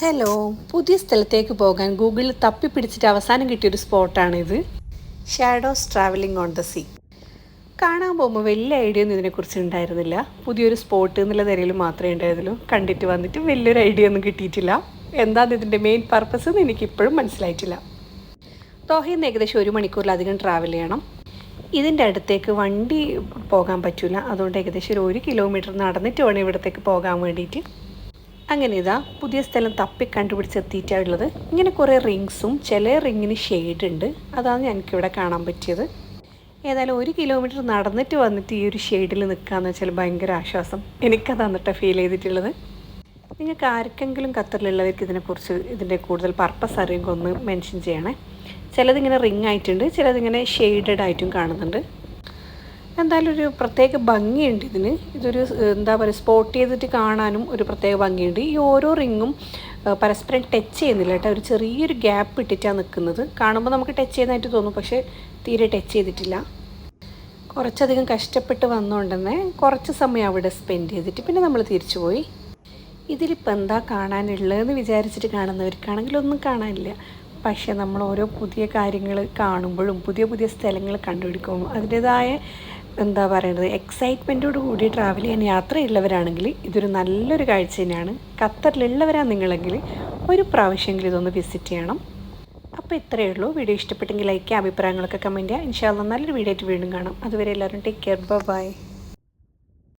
Hello പുതിയ സ്ഥലത്തേക്ക് പോകാൻ ഗൂഗിളിൽ തപ്പി പിടിച്ചിട്ട് അവസാനം കിട്ടിയൊരു സ്പോട്ടാണിത്. Shadows travelling on the sea കാണാൻ പോകുമ്പോൾ വലിയ ഐഡിയ ഒന്നും ഇതിനെക്കുറിച്ച് ഉണ്ടായിരുന്നില്ല. പുതിയൊരു സ്പോട്ട് എന്നുള്ള നിലയിൽ മാത്രമേ ഉണ്ടായിരുന്നുള്ളൂ. കണ്ടിട്ട് വന്നിട്ട് വലിയൊരു ഐഡിയ ഒന്നും കിട്ടിയിട്ടില്ല. എന്താണ് ഇതിന്റെ മെയിൻ പർപ്പസ് എന്ന് എനിക്കിപ്പോഴും മനസ്സിലായിട്ടില്ല. ദോഹയിൽ നിന്ന് ഏകദേശം ഒരു മണിക്കൂറിലധികം ട്രാവൽ ചെയ്യണം. ഇതിന്റെ അടുത്തേക്ക് വണ്ടി പോകാൻ പറ്റില്ല അതുകൊണ്ട് ഏകദേശം ഒരു കിലോമീറ്റർ നടന്നിട്ട് വേണം ഇവിടത്തേക്ക് പോകാൻ വേണ്ടിയിട്ട്. അങ്ങനെ ഇതാ പുതിയ സ്ഥലം തപ്പി കണ്ടുപിടിച്ച് എത്തിയിട്ടുള്ളത് ഇങ്ങനെ കുറേ റിങ്സും ചില റിങ്ങിന് ഷെയ്ഡ് ഉണ്ട്. അതാണ് എനിക്കിവിടെ കാണാൻ പറ്റിയത്. ഏതായാലും ഒരു കിലോമീറ്റർ നടന്നിട്ട് വന്നിട്ട് ഈ ഒരു ഷെയ്ഡിൽ നിൽക്കുകയെന്ന് വെച്ചാൽ ഭയങ്കര ആശ്വാസം. എനിക്കതാണ് കേട്ടോ ഫീൽ ചെയ്തിട്ടുള്ളത്. നിങ്ങൾക്ക് ആർക്കെങ്കിലും ഖത്തറിലുള്ളവർക്ക് ഇതിനെക്കുറിച്ച് ഇതിന്റെ കൂടുതൽ പർപ്പസ് അറിയുമെങ്കിൽ ഒന്ന് മെൻഷൻ ചെയ്യണേ. ചിലതിങ്ങനെ റിങ് ആയിട്ടുണ്ട് ചിലതിങ്ങനെ ഷെയ്ഡഡ് ആയിട്ടും കാണുന്നുണ്ട്. എന്തായാലും ഒരു പ്രത്യേക ഭംഗിയുണ്ട് ഇതിന്. ഇതൊരു എന്താ പറയുക സ്പോട്ട് ചെയ്തിട്ട് കാണാനും ഒരു പ്രത്യേക ഭംഗിയുണ്ട്. ഈ ഓരോ റിങ്ങും പരസ്പരം ടച്ച് ചെയ്യുന്നില്ല കേട്ടോ. ഒരു ചെറിയൊരു ഗ്യാപ്പ് ഇട്ടിട്ടാണ് നിൽക്കുന്നത് കാണുമ്പോൾ നമുക്ക് ടച്ച് ചെയ്യുന്നതായിട്ട് തോന്നും പക്ഷേ തീരെ ടച്ച് ചെയ്തിട്ടില്ല. കുറച്ചധികം കഷ്ടപ്പെട്ട് വന്നുകൊണ്ടുതന്നെ കുറച്ച് സമയം അവിടെ സ്പെൻഡ് ചെയ്തിട്ട് പിന്നെ നമ്മൾ തിരിച്ചു പോയി. ഇതിലിപ്പോൾ എന്താ കാണാനുള്ളതെന്ന് വിചാരിച്ചിട്ട് കാണുന്നവർക്കാണെങ്കിൽ ഒന്നും കാണാനില്ല. പക്ഷെ നമ്മൾ ഓരോ പുതിയ കാര്യങ്ങൾ കാണുമ്പോഴും പുതിയ പുതിയ സ്ഥലങ്ങൾ കണ്ടുപിടിക്കുമ്പോൾ അതിന്റേതായ എന്താ പറയുന്നത് എക്സൈറ്റ്മെന്റോട് കൂടി ട്രാവൽ ചെയ്യാൻ യാത്ര യാത്രയുള്ളവരാണെങ്കിൽ ഇതൊരു നല്ലൊരു കാഴ്ച തന്നെയാണ്. ഖത്തറിലുള്ളവരാണ് നിങ്ങളെങ്കിൽ ഒരു പ്രാവശ്യമെങ്കിലും ഇതൊന്ന് വിസിറ്റ് ചെയ്യണം. അപ്പോൾ ഇത്രയേ ഉള്ളൂ. വീഡിയോ ഇഷ്ടപ്പെട്ടെങ്കിൽ ലൈക്ക് അഭിപ്രായങ്ങളൊക്കെ കമന്റ് ചെയ്യുക ഇൻഷാല്ല നല്ലൊരു വീഡിയോ ആയിട്ട് വീണ്ടും കാണാം. അതുവരെ എല്ലാവരും ടേക്ക് കെയർ ബൈ